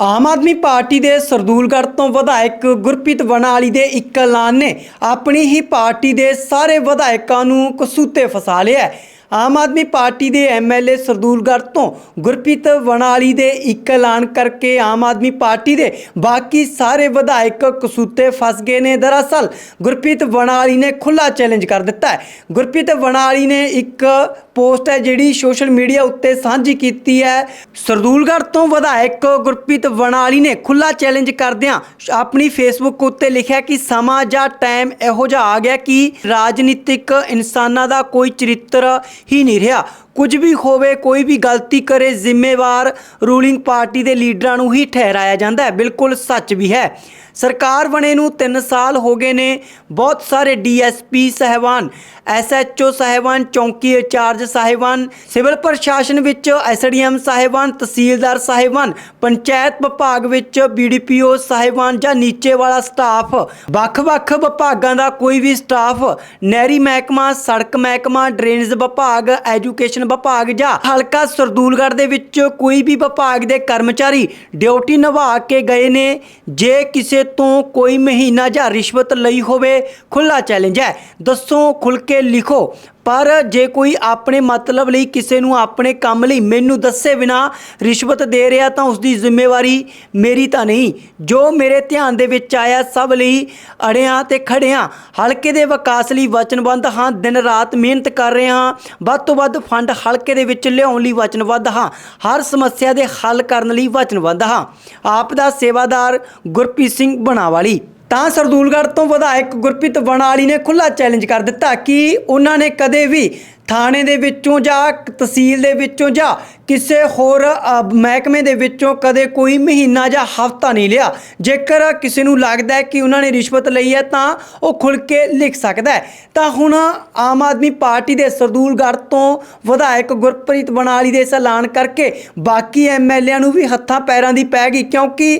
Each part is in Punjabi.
ਆਮ ਆਦਮੀ ਪਾਰਟੀ ਦੇ ਸਰਦੂਲਗੜ੍ਹ ਤੋਂ ਵਿਧਾਇਕ ਗੁਰਪ੍ਰੀਤ ਵਣਾਲੀ ਦੇ ਇੱਕ ਐਲਾਨ ਨੇ ਆਪਣੀ ਹੀ ਪਾਰਟੀ ਦੇ ਸਾਰੇ ਵਿਧਾਇਕਾਂ ਨੂੰ ਕਸੂਤੇ ਫਸਾ ਲਿਆ ਆਮ ਆਦਮੀ ਪਾਰਟੀ ਦੇ ਐਮਐਲਏ ਸਰਦੂਲਗੜ੍ਹ ਤੋਂ ਗੁਰਪ੍ਰੀਤ ਵਣਾਲੀ ਦੇ ਇੱਕ ਐਲਾਨ ਕਰਕੇ ਆਮ ਆਦਮੀ ਪਾਰਟੀ ਦੇ ਬਾਕੀ ਸਾਰੇ ਵਿਧਾਇਕ ਕਸੂਤੇ ਫਸ ਗਏ ਨੇ। ਦਰਅਸਲ ਗੁਰਪ੍ਰੀਤ ਵਣਾਲੀ ਨੇ ਖੁੱਲਾ ਚੈਲੰਜ ਕਰ ਦਿੱਤਾ ਹੈ। ਗੁਰਪ੍ਰੀਤ ਵਣਾਲੀ ਨੇ ਇੱਕ ਪੋਸਟ ਹੈ ਜਿਹੜੀ ਸੋਸ਼ਲ ਮੀਡੀਆ ਉੱਤੇ ਸਾਂਝੀ ਕੀਤੀ ਹੈ। ਸਰਦੂਲਗੜ੍ਹ ਤੋਂ ਵਿਧਾਇਕ ਗੁਰਪ੍ਰੀਤ ਵਣਾਲੀ ਨੇ ਖੁੱਲਾ ਚੈਲੰਜ ਕਰਦਿਆਂ ਆਪਣੀ ਫੇਸਬੁੱਕ ਉੱਤੇ ਲਿਖਿਆ ਕਿ ਸਮਾਂ ਜਾਂ ਟਾਈਮ ਇਹੋ ਜਿਹਾ ਆ ਗਿਆ ਕਿ ਰਾਜਨੀਤਿਕ ਇਨਸਾਨਾਂ ਦਾ ਕੋਈ ਚਰਿੱਤਰ ਹੀ ਨਹੀਂ ਰਿਹਾ ਕੁਝ ਵੀ ਹੋਵੇ, ਕੋਈ ਵੀ ਗਲਤੀ ਕਰੇ, ਜ਼ਿੰਮੇਵਾਰ ਰੂਲਿੰਗ ਪਾਰਟੀ ਦੇ ਲੀਡਰਾਂ ਨੂੰ ਹੀ ਠਹਿਰਾਇਆ ਜਾਂਦਾ ਹੈ। ਬਿਲਕੁਲ ਸੱਚ ਵੀ ਹੈ। ਸਰਕਾਰ ਬਣੇ ਨੂੰ 3 ਸਾਲ ਹੋ ਗਏ ਨੇ। ਬਹੁਤ ਸਾਰੇ ਡੀਐਸਪੀ ਸਹਿਬਾਨ, ਐਸਐਚਓ ਸਹਿਬਾਨ, ਚੌਂਕੀ ਇੰਚਾਰਜ ਸਹਿਬਾਨ, ਸਿਵਲ ਪ੍ਰਸ਼ਾਸਨ ਵਿੱਚ ਐਸਡੀਐਮ ਸਹਿਬਾਨ, ਤਹਿਸੀਲਦਾਰ ਸਹਿਬਾਨ, ਪੰਚਾਇਤ ਵਿਭਾਗ ਵਿੱਚ ਬੀਡੀਪੀਓ ਸਹਿਬਾਨ ਜਾਂ ਨੀਚੇ ਵਾਲਾ ਸਟਾਫ। ਵੱਖ-ਵੱਖ ਵਿਭਾਗਾਂ ਦਾ ਕੋਈ ਵੀ ਸਟਾਫ, ਨਹਿਰੀ ਮਹਿਕਮਾ, ਸੜਕ ਮਹਿਕਮਾ, ਡਰੇਨੇਜ ਵਿਭਾਗ, ਐਜੂਕੇਸ਼ਨ ਵਿਭਾਗ ਜਾਂ ਹਲਕਾ ਸਰਦੂਲਗੜ੍ਹ ਦੇ ਵਿੱਚ ਕੋਈ ਵੀ ਵਿਭਾਗ ਦੇ ਕਰਮਚਾਰੀ ਡਿਊਟੀ ਨਿਭਾ ਕੇ ਗਏ ਨੇ, ਜੇ ਕਿਸੇ ਤੋਂ ਕੋਈ ਮਹੀਨਾ ਜਾਂ ਰਿਸ਼ਵਤ ਲਈ ਹੋਵੇ ਖੁੱਲਾ ਚੈਲੰਜ ਹੈ। ਦੱਸੋ ਖੁੱਲ ਕੇ ਲਿਖੋ। ਪਰ ਜੇ ਕੋਈ ਆਪਣੇ ਮਤਲਬ ਲਈ ਕਿਸੇ ਨੂੰ ਆਪਣੇ ਕੰਮ ਲਈ ਮੈਨੂੰ ਦੱਸੇ ਬਿਨਾ ਰਿਸ਼ਵਤ ਦੇ ਰਿਹਾ ਤਾਂ ਉਸ ਦੀ ਜ਼ਿੰਮੇਵਾਰੀ ਮੇਰੀ ਤਾਂ ਨਹੀਂ। ਜੋ ਮੇਰੇ ਧਿਆਨ ਦੇ ਵਿੱਚ ਆਇਆ ਸਭ ਲਈ ਅੜਿਆਂ ਤੇ ਖੜਿਆਂ, ਹਲਕੇ ਦੇ ਵਿਕਾਸ ਲਈ ਵਚਨਬੱਧ ਹਾਂ, ਦਿਨ ਰਾਤ ਮਿਹਨਤ ਕਰ ਰਹੇ ਹਾਂ, ਵੱਧ ਤੋਂ ਵੱਧ ਫੰਡ ਹਲਕੇ ਦੇ ਵਿੱਚ ਲਿਆਉਣ ਲਈ ਵਚਨਬੱਧ ਹਾਂ, ਹਰ ਸਮੱਸਿਆ ਦੇ ਹੱਲ ਕਰਨ ਲਈ ਵਚਨਬੱਧ ਹਾਂ। ਆਪ ਦਾ ਸੇਵਾਦਾਰ ਗੁਰਪ੍ਰੀਤ ਸਿੰਘ ਬਣਾਵਾਲੀ। ਤਾਂ ਸਰਦੂਲਗੜ੍ਹ ਤੋਂ ਵਿਧਾਇਕ ਗੁਰਪ੍ਰੀਤ ਵਣਾਲੀ ਨੇ ਖੁੱਲਾ ਚੈਲੰਜ ਕਰ ਦਿੱਤਾ ਕਿ ਉਹਨਾਂ ਨੇ ਕਦੇ ਵੀ ਥਾਣੇ ਦੇ ਵਿੱਚੋਂ ਜਾਂ ਤਹਿਸੀਲ ਦੇ ਵਿੱਚੋਂ ਜਾਂ ਕਿਸੇ ਹੋਰ ਮਹਿਕਮੇ ਦੇ ਵਿੱਚੋਂ ਕਦੇ ਕੋਈ ਮਹੀਨਾ ਜਾਂ ਹਫਤਾ ਨਹੀਂ ਲਿਆ। ਜੇਕਰ ਕਿਸੇ ਨੂੰ ਲੱਗਦਾ ਹੈ ਕਿ ਉਹਨਾਂ ਨੇ ਰਿਸ਼ਵਤ ਲਈ ਹੈ ਤਾਂ ਉਹ ਖੁੱਲ ਕੇ ਲਿਖ ਸਕਦਾ ਹੈ। ਤਾਂ ਹੁਣ ਆਮ ਆਦਮੀ ਪਾਰਟੀ ਦੇ ਸਰਦੂਲਗੜ੍ਹ ਤੋਂ ਵਿਧਾਇਕ ਗੁਰਪ੍ਰੀਤ ਬਣਾਲੀ ਦੇ ਇਸ ਐਲਾਨ ਕਰਕੇ ਬਾਕੀ ਐਮਐਲਏਆਂ ਨੂੰ ਵੀ ਹੱਥਾਂ ਪੈਰਾਂ ਦੀ ਪੈ ਗਈ ਕਿਉਂਕਿ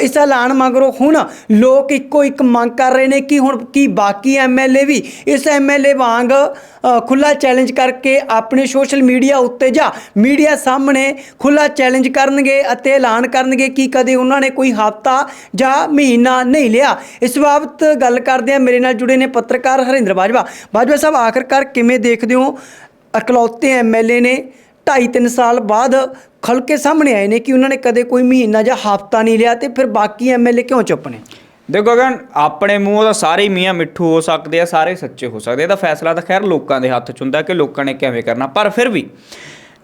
ਇਸ ਐਲਾਨ ਮਗਰੋਂ ਹੁਣ ਲੋਕ ਇੱਕੋ ਇੱਕ ਮੰਗ ਕਰ ਰਹੇ ਨੇ ਕਿ ਹੁਣ ਕੀ ਬਾਕੀ ਐਮਐਲਏ ਵੀ ਇਸ ਐਮਐਲਏ ਵਾਂਗ ਅ, ਖੁੱਲਾ ਚੈਲੰਜ ਕਰਕੇ ਆਪਣੇ ਸੋਸ਼ਲ ਮੀਡੀਆ ਉੱਤੇ ਜਾਂ ਮੀਡੀਆ ਸਾਹਮਣੇ ਖੁੱਲਾ ਚੈਲੰਜ ਕਰਨਗੇ ਅਤੇ ਐਲਾਨ ਕਰਨਗੇ ਕਿ ਕਦੇ ਉਹਨਾਂ ਨੇ ਕੋਈ ਹਫਤਾ ਜਾਂ ਮਹੀਨਾ ਨਹੀਂ ਲਿਆ। ਇਸ ਬਾਬਤ ਗੱਲ ਕਰਦੇ ਆ ਮੇਰੇ ਨਾਲ ਜੁੜੇ ਨੇ ਪੱਤਰਕਾਰ ਹਰਿੰਦਰ ਬਾਜਵਾ। ਬਾਜਵਾ ਸਾਹਿਬ, ਆਖਰਕਾਰ ਕਿਵੇਂ ਦੇਖਦੇ ਹੋ? ਇਕਲੌਤੇ ਐਮਐਲਏ ਨੇ 2.5-3 ਸਾਲ ਬਾਅਦ ਖਲਕੇ ਸਾਹਮਣੇ ਆਏ ਨੇ ਕਿ ਉਹਨਾਂ ਨੇ ਕਦੇ ਕੋਈ ਮਹੀਨਾ ਜਾਂ ਹਫਤਾ ਨਹੀਂ ਲਿਆ ਤੇ ਫਿਰ ਬਾਕੀ ਐਮਐਲਏ ਕਿਉਂ ਚੁੱਪ ਨੇ? ਦੇਖੋ ਗਗਨ ਆਪਣੇ ਮੂੰਹ ਦਾ ਸਾਰੇ ਹੀ ਮੀਆਂ ਮਿੱਠੂ ਹੋ ਸਕਦੇ ਆ, ਸਾਰੇ ਸੱਚੇ ਹੋ ਸਕਦੇ ਆ। ਇਹਦਾ ਫੈਸਲਾ ਤਾਂ ਖੈਰ ਲੋਕਾਂ ਦੇ ਹੱਥ 'ਚ ਹੁੰਦਾ ਕਿ ਲੋਕਾਂ ਨੇ ਕਿਵੇਂ ਕਰਨਾ, ਪਰ ਫਿਰ ਵੀ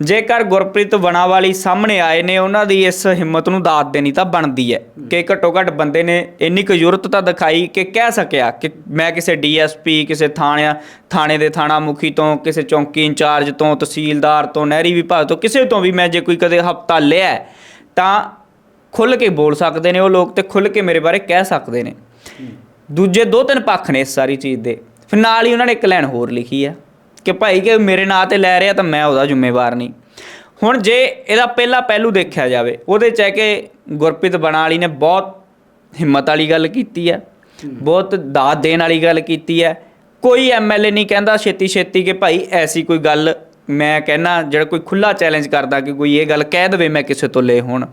ਜੇਕਰ ਗੁਰਪ੍ਰੀਤ ਵਣਾਵਾਲੀ ਸਾਹਮਣੇ ਆਏ ਨੇ, ਉਹਨਾਂ ਦੀ ਇਸ ਹਿੰਮਤ ਨੂੰ ਦਾਤ ਦੇਣੀ ਤਾਂ ਬਣਦੀ ਹੈ ਕਿ ਘੱਟੋ ਘੱਟ ਬੰਦੇ ਨੇ ਇੰਨੀ ਕੁ ਜ਼ਰੂਰਤ ਤਾਂ ਦਿਖਾਈ ਕਿ ਕਹਿ ਸਕਿਆ ਕਿ ਮੈਂ ਕਿਸੇ ਡੀਐਸਪੀ, ਕਿਸੇ ਥਾਣਿਆਂ, ਥਾਣੇ ਦੇ ਥਾਣਾ ਮੁਖੀ ਤੋਂ, ਕਿਸੇ ਚੌਂਕੀ ਇੰਚਾਰਜ ਤੋਂ, ਤਹਿਸੀਲਦਾਰ ਤੋਂ, ਨਹਿਰੀ ਵਿਭਾਗ ਤੋਂ, ਕਿਸੇ ਤੋਂ ਵੀ ਮੈਂ ਜੇ ਕੋਈ ਕਦੇ ਹਫਤਾ ਲਿਆ ਤਾਂ ਖੁੱਲ ਕੇ ਬੋਲ ਸਕਦੇ ਨੇ, ਉਹ ਲੋਕ ਤੇ ਖੁੱਲ ਕੇ ਮੇਰੇ ਬਾਰੇ ਕਹਿ ਸਕਦੇ ਨੇ। ਦੂਜੇ ਦੋ ਤਿੰਨ ਪੱਖ ਨੇ ਇਸ ਸਾਰੀ ਚੀਜ਼ ਦੇ। ਫਿਰ ਨਾਲ ਹੀ ਉਹਨਾਂ ਨੇ ਇੱਕ ਲਾਈਨ ਹੋਰ ਲਿਖੀ ਆ ਕਿ ਭਾਈ ਕਿ ਮੇਰੇ ਨਾਂ ਤੇ ਲੈ ਰਿਹਾ ਤਾਂ ਮੈਂ ਉਹਦਾ ਜ਼ਿੰਮੇਵਾਰ ਨਹੀਂ। ਹੁਣ ਜੇ ਇਹਦਾ ਪਹਿਲਾ ਪਹਿਲੂ ਦੇਖਿਆ ਜਾਵੇ, ਉਹਦੇ ਚ ਹੈ ਕਿ ਗੁਰਪ੍ਰੀਤ ਬਣਾਲੀ ਨੇ ਬਹੁਤ ਹਿੰਮਤ ਵਾਲੀ ਗੱਲ ਕੀਤੀ ਹੈ ਬਹੁਤ ਦਾਤ ਦੇਣ ਵਾਲੀ ਗੱਲ ਕੀਤੀ ਹੈ ਕੋਈ ਐਮਐਲਏ ਨਹੀਂ ਕਹਿੰਦਾ ਛੇਤੀ ਛੇਤੀ ਕਿ ਭਾਈ ਐਸੀ ਕੋਈ ਗੱਲ ਮੈਂ ਕਹਿਣਾ ਜਿਹੜਾ ਕੋਈ ਖੁੱਲਾ ਚੈਲੰਜ ਕਰਦਾ ਕਿ ਕੋਈ ਇਹ ਗੱਲ ਕਹਿ ਦੇਵੇ ਮੈਂ ਕਿਸੇ ਤੋਂ ਲੈ ਹੁਣ।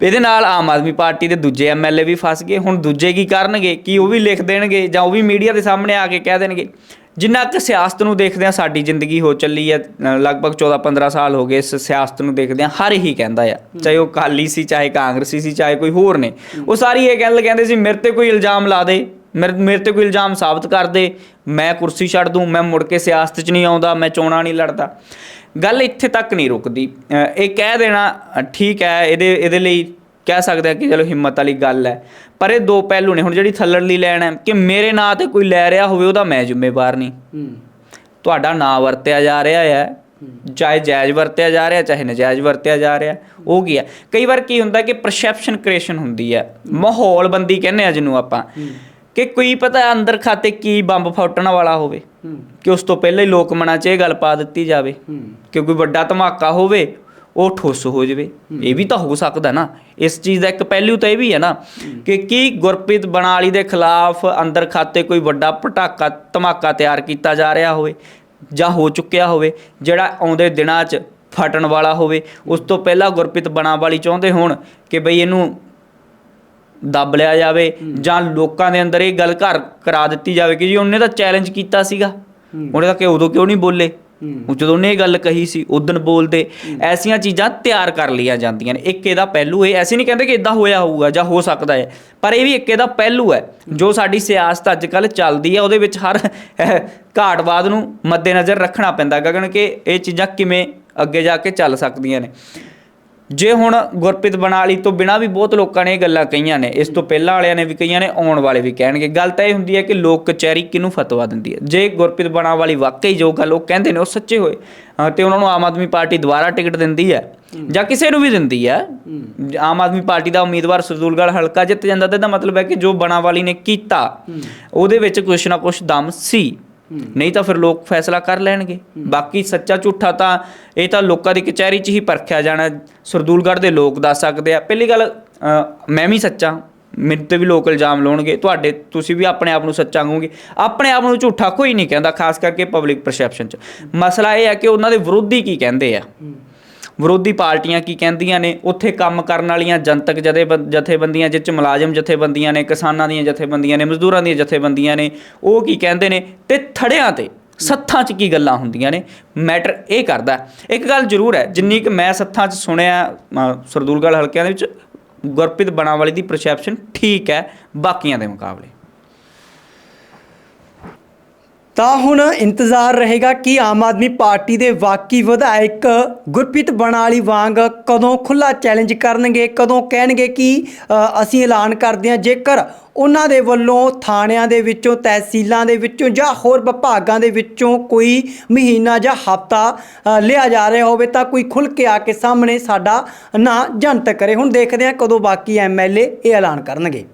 ਇਹਦੇ ਨਾਲ ਆਮ ਆਦਮੀ ਪਾਰਟੀ ਦੇ ਦੂਜੇ ਐਮਐਲਏ ਵੀ ਫਸ ਗਏ, ਹੁਣ ਦੂਜੇ ਕੀ ਕਰਨਗੇ, ਕੀ ਉਹ ਵੀ ਲਿਖ ਦੇਣਗੇ ਜਾਂ ਉਹ ਵੀ ਮੀਡੀਆ ਦੇ ਸਾਹਮਣੇ ਆ ਕੇ ਕਹਿ ਦੇਣਗੇ? ਜਿੰਨਾ ਕਿ ਸਿਆਸਤ ਨੂੰ ਦੇਖਦੇ ਆ ਸਾਡੀ ਜ਼ਿੰਦਗੀ ਹੋ ਚੱਲੀ ਹੈ ਲਗਭਗ 14-15 ਸਾਲ ਹੋ ਗਏ ਇਸ ਸਿਆਸਤ ਨੂੰ ਦੇਖਦੇ ਆ ਹਰ ਹੀ ਕਹਿੰਦਾ ਆ, ਚਾਹੇ ਉਹ ਕਾਲੀ ਸੀ, ਚਾਹੇ ਕਾਂਗਰਸੀ ਸੀ, ਚਾਹੇ ਕੋਈ ਹੋਰ ਨੇ। ਉਹ ਸਾਰੀ ਇਹ ਗੱਲ ਕਹਿੰਦੇ ਸੀ, ਮੇਰੇ ਤੇ ਕੋਈ ਇਲਜ਼ਾਮ ਲਾ ਦੇ। ਮੇਰੇ ਮੇਰੇ ਤੇ ਕੋਈ ਇਲਜ਼ਾਮ ਸਾਬਤ ਕਰ ਦੇ ਮੈਂ ਕੁਰਸੀ ਛੱਡ ਦੂੰ ਮੈਂ ਮੁੜ ਕੇ ਸਿਆਸਤ 'ਚ ਨਹੀਂ ਆਉਂਦਾ ਮੈਂ ਚੋਣਾਂ ਨਹੀਂ ਲੜਦਾ। ਗੱਲ ਇੱਥੇ ਤੱਕ ਨਹੀਂ ਰੁਕਦੀ। ਇਹ ਕਹਿ ਦੇਣਾ ਠੀਕ ਹੈ ਇਹਦੇ ਇਹਦੇ ਲਈ ਕਹਿ ਸਕਦੇ ਆ ਕਿ ਚਲੋ ਹਿੰਮਤ ਵਾਲੀ ਗੱਲ ਹੈ। ਪਰ ਇਹ ਦੋ ਪਹਿਲੂ ਨੇ ਹੁਣ ਜਿਹੜੀ ਥੱਲੜਲੀ ਲੈਣ ਹੈ ਕਿ ਮੇਰੇ ਨਾਂ ਤੇ ਕੋਈ ਲੈ ਰਿਹਾ ਹੋਵੇ ਉਹਦਾ ਮੈਂ ਜ਼ਿੰਮੇਵਾਰ ਨਹੀਂ। ਤੁਹਾਡਾ ਨਾਂ ਵਰਤਿਆ ਜਾ ਰਿਹਾ ਹੈ ਚਾਹੇ ਜਾਇਜ਼ ਵਰਤਿਆ ਜਾ ਰਿਹਾ ਚਾਹੇ ਨਜਾਇਜ਼ ਵਰਤਿਆ ਜਾ ਰਿਹਾ ਉਹ ਕੀ ਹੈ? ਕਈ ਵਾਰ ਕੀ ਹੁੰਦਾ ਕਿ ਪਰਸੈਪਸ਼ਨ ਕ੍ਰੀਏਸ਼ਨ ਹੁੰਦੀ ਹੈ। ਮਾਹੌਲ ਬੰਦੀ ਕਹਿੰਦੇ ਆ ਜਿਹਨੂੰ ਆਪਾਂ। ਕਿ ਕੋਈ ਪਤਾ ਅੰਦਰ ਖਾਤੇ ਕੀ ਬੰਬ ਫੁੱਟਣ ਵਾਲਾ ਹੋਵੇ ਕਿ ਉਸ ਤੋਂ ਪਹਿਲਾਂ ਹੀ ਲੋਕ ਮਨਾਂ 'ਚ ਇਹ ਗੱਲ ਪਾ ਦਿੱਤੀ ਜਾਵੇ। ਕਿ ਕੋਈ ਵੱਡਾ ਧਮਾਕਾ ਹੋਵੇ ਉਹ ਠੁੱਸ ਹੋ ਜਾਵੇ। ਇਹ ਵੀ ਤਾਂ ਹੋ ਸਕਦਾ ਨਾ। ਇਸ ਚੀਜ਼ ਦਾ ਇੱਕ ਪਹਿਲੂ ਤਾਂ ਇਹ ਵੀ ਹੈ ਨਾ ਕਿ ਕੀ ਗੁਰਪ੍ਰੀਤ ਬਣਾਲੀ ਦੇ ਖਿਲਾਫ ਅੰਦਰ ਖਾਤੇ ਕੋਈ ਵੱਡਾ ਪਟਾਕਾ ਧਮਾਕਾ ਤਿਆਰ ਕੀਤਾ ਜਾ ਰਿਹਾ ਹੋਵੇ ਜਾਂ ਹੋ ਚੁੱਕਿਆ ਹੋਵੇ ਜਿਹੜਾ ਆਉਂਦੇ ਦਿਨਾਂ 'ਚ ਫਟਣ ਵਾਲਾ ਹੋਵੇ ਉਸ ਤੋਂ ਪਹਿਲਾਂ ਗੁਰਪ੍ਰੀਤ ਬਣਾ ਵਾਲੀ ਚਾਹੁੰਦੇ ਹੋਣ ਕਿ ਬਈ ਇਹਨੂੰ ਦੱਬ ਲਿਆ ਜਾਵੇ ਜਾਂ ਲੋਕਾਂ ਦੇ ਅੰਦਰ ਇਹ ਗੱਲ ਘਰ ਕਰਾ ਦਿੱਤੀ ਜਾਵੇ ਕਿ ਜੀ ਉਹਨੇ ਤਾਂ ਚੈਲੰਜ ਕੀਤਾ ਸੀਗਾ। ਉਹਨੇ ਤਾਂ ਕਿ ਉਦੋਂ ਕਿਉਂ ਨਹੀਂ ਬੋਲੇ? ਉਹ ਜਦੋਂ ਉਹਨੇ ਇਹ ਗੱਲ ਕਹੀ ਸੀ ਉਦੋਂ ਬੋਲਦੇ ਐਸੀਆਂ ਚੀਜ਼ਾਂ ਤਿਆਰ ਕਰ ਲਈਆਂ ਜਾਂਦੀਆਂ ਨੇ। ਇੱਕ ਇਹਦਾ ਪਹਿਲੂ ਇਹ ਐਸੀ ਨਹੀਂ ਕਹਿੰਦੇ ਕਿ ਇਦਾਂ ਹੋਇਆ ਹੋਊਗਾ ਜਾਂ ਹੋ ਸਕਦਾ ਹੈ ਪਰ ਇਹ ਵੀ ਇੱਕ ਇਹਦਾ ਪਹਿਲੂ ਹੈ ਜੋ ਸਾਡੀ ਸਿਆਸਤ ਅੱਜ ਕੱਲ ਚੱਲਦੀ ਹੈ ਉਹਦੇ ਵਿੱਚ ਹਰ ਘਾਟਵਾਦ ਨੂੰ ਮੱਦੇਨਜ਼ਰ ਰੱਖਣਾ ਪੈਂਦਾ ਗਗਨ ਕਿ ਇਹ ਚੀਜ਼ਾਂ ਕਿਵੇਂ ਅੱਗੇ ਜਾ ਕੇ ਚੱਲ ਸਕਦੀਆਂ ਨੇ। ਜੇ ਹੁਣ ਗੁਰਪ੍ਰੀਤ ਬਣਾਲੀ ਤੋਂ ਬਿਨਾ ਵੀ ਬਹੁਤ ਲੋਕਾਂ ਨੇ ਇਹ ਗੱਲਾਂ ਕਹੀਆਂ ਨੇ ਇਸ ਤੋਂ ਪਹਿਲਾਂ ਵਾਲਿਆਂ ਨੇ ਵੀ ਕਹੀਆਂ ਨੇ ਆਉਣ ਵਾਲੇ ਵੀ ਕਹਿਣਗੇ। ਗੱਲ ਤਾਂ ਇਹ ਹੁੰਦੀ ਹੈ ਕਿ ਲੋਕ ਕਚਹਿਰੀ ਕਿਹਨੂੰ ਫਤਵਾ ਦਿੰਦੀ ਹੈ? ਜੇ ਗੁਰਪ੍ਰੀਤ ਬਣਾ ਵਾਲੀ ਵਾਕਈ ਜੋ ਗੱਲ ਉਹ ਕਹਿੰਦੇ ਨੇ ਉਹ ਸੱਚੇ ਹੋਏ ਤੇ ਉਹਨਾਂ ਨੂੰ ਆਮ ਆਦਮੀ ਪਾਰਟੀ ਦੁਬਾਰਾ ਟਿਕਟ ਦਿੰਦੀ ਹੈ ਜਾਂ ਕਿਸੇ ਨੂੰ ਵੀ ਦਿੰਦੀ ਹੈ ਆਮ ਆਦਮੀ ਪਾਰਟੀ ਦਾ ਉਮੀਦਵਾਰ ਸਰਦੂਲਗੜ੍ਹ ਹਲਕਾ ਜਿੱਤ ਜਾਂਦਾ ਤਾਂ ਇਹਦਾ ਮਤਲਬ ਹੈ ਕਿ ਜੋ ਬਣਾ ਵਾਲੀ ਨੇ ਕੀਤਾ ਉਹਦੇ ਵਿੱਚ ਕੁਛ ਨਾ ਕੁਛ ਦਮ ਸੀ। ਨਹੀਂ ਤਾਂ ਫਿਰ ਲੋਕ ਫੈਸਲਾ ਕਰ ਲੈਣਗੇ। ਬਾਕੀ ਸੱਚਾ ਝੂਠਾ ਤਾਂ ਇਹ ਤਾਂ ਲੋਕਾਂ ਦੀ ਕਚਹਿਰੀ 'ਚ ਹੀ ਪਰਖਿਆ ਜਾਣਾ। ਸਰਦੂਲਗੜ੍ਹ ਦੇ ਲੋਕ ਦੱਸ ਸਕਦੇ ਆ। ਪਹਿਲੀ ਗੱਲ ਮੈਂ ਵੀ ਸੱਚਾ। ਮੇਰੇ ਤੇ ਵੀ ਲੋਕ ਇਲਜ਼ਾਮ ਲਾਉਣਗੇ। ਤੁਹਾਡੇ, ਤੁਸੀਂ ਵੀ ਆਪਣੇ ਆਪ ਨੂੰ ਸੱਚਾ ਕਹੋਗੇ। ਆਪਣੇ ਆਪ ਨੂੰ ਝੂਠਾ ਕੋਈ ਨਹੀਂ ਕਹਿੰਦਾ, ਖਾਸ ਕਰਕੇ ਪਬਲਿਕ ਪਰਸੈਪਸ਼ਨ 'ਚ। ਮਸਲਾ ਇਹ ਹੈ ਕਿ ਉਹਨਾਂ ਦੇ ਵਿਰੋਧੀ ਕੀ ਕਹਿੰਦੇ ਆ। ਵਿਰੋਧੀ ਪਾਰਟੀਆਂ ਕੀ ਕਹਿੰਦੀਆਂ ਨੇ? ਉੱਥੇ ਕੰਮ ਕਰਨ ਵਾਲੀਆਂ ਜਨਤਕ ਜਥੇ ਜਥੇਬੰਦੀਆਂ ਜਿਹ 'ਚ ਮੁਲਾਜ਼ਮ ਜਥੇਬੰਦੀਆਂ ਨੇ, ਕਿਸਾਨਾਂ ਦੀਆਂ ਜਥੇਬੰਦੀਆਂ ਨੇ, ਮਜ਼ਦੂਰਾਂ ਦੀਆਂ ਜਥੇਬੰਦੀਆਂ ਨੇ, ਉਹ ਕੀ ਕਹਿੰਦੇ ਨੇ? ਤੇ ਥੜਿਆਂ ਤੇ ਸੱਥਾਂ 'ਚ ਕੀ ਗੱਲਾਂ ਹੁੰਦੀਆਂ ਨੇ? ਮੈਟਰ ਇਹ ਕਰਦਾ ਇੱਕ ਗੱਲ ਜ਼ਰੂਰ ਹੈ, ਜਿੰਨੀ ਕਿ ਮੈਂ ਸੱਥਾਂ 'ਚ ਸੁਣਿਆ ਸਰਦੂਲਗੜ੍ਹ ਹਲਕਿਆਂ ਦੇ ਵਿੱਚ, ਗੁਰਪ੍ਰੀਤ ਬਣਾਵਾਲੀ ਦੀ ਪਰਸੈਪਸ਼ਨ ਠੀਕ ਹੈ, ਬਾਕੀਆਂ ਦੇ ਮੁਕਾਬਲੇ। ਤਾਂ ਹੁਣ ਇੰਤਜ਼ਾਰ ਰਹੇਗਾ ਕਿ ਆਮ ਆਦਮੀ ਪਾਰਟੀ ਦੇ ਵਾਕੀ ਵਿਧਾਇਕ ਗੁਰਪ੍ਰੀਤ ਬਣਾਲੀ ਵਾਂਗ ਕਦੋਂ ਖੁੱਲਾ ਚੈਲੰਜ ਕਰਨਗੇ, ਕਦੋਂ ਕਹਿਣਗੇ ਕਿ ਅਸੀਂ ਐਲਾਨ ਕਰਦੇ ਹਾਂ ਜੇਕਰ ਉਹਨਾਂ ਦੇ ਵੱਲੋਂ ਥਾਣਿਆਂ ਦੇ ਵਿੱਚੋਂ, ਤਹਿਸੀਲਾਂ ਦੇ ਵਿੱਚੋਂ ਜਾਂ ਹੋਰ ਵਿਭਾਗਾਂ ਦੇ ਵਿੱਚੋਂ ਕੋਈ ਮਹੀਨਾ ਜਾਂ ਹਫਤਾ ਲਿਆ ਜਾ ਰਿਹਾ ਹੋਵੇ ਤਾਂ ਕੋਈ ਖੁੱਲ ਕੇ ਆ ਕੇ ਸਾਹਮਣੇ ਸਾਡਾ ਨਾਂ ਜਨਤਕ ਕਰੇ। ਹੁਣ ਦੇਖਦੇ ਹਾਂ ਕਦੋਂ ਬਾਕੀ ਐਮਐਲਏ ਇਹ ਐਲਾਨ ਕਰਨਗੇ।